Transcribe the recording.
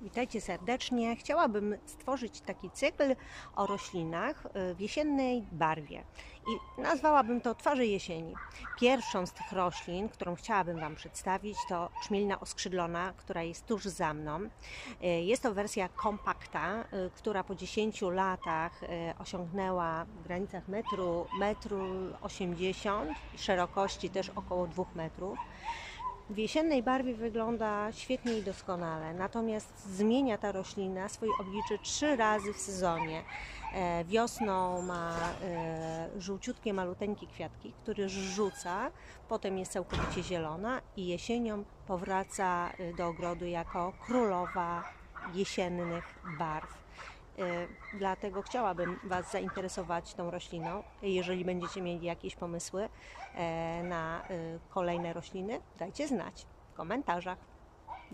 Witajcie serdecznie. Chciałabym stworzyć taki cykl o roślinach y, w jesiennej barwie i nazwałabym to Twarze jesieni. Pierwszą z tych roślin, którą chciałabym Wam przedstawić, to czmielna oskrzydlona, która jest tuż za mną. Y, Jest to wersja kompakta, y, która po 10 latach osiągnęła w granicach metru, metru 80, szerokości też około 2 metrów. W jesiennej barwie wygląda świetnie i doskonale, natomiast zmienia ta roślina swoje oblicze trzy razy w sezonie. E, Wiosną ma e, żółciutkie, maluteńkie kwiatki, które rzuca, potem jest całkowicie zielona i jesienią powraca e, do ogrodu jako królowa jesiennych barw. Dlatego chciałabym Was zainteresować tą rośliną. Jeżeli będziecie mieli jakieś pomysły e, na e, kolejne rośliny, dajcie znać w komentarzach.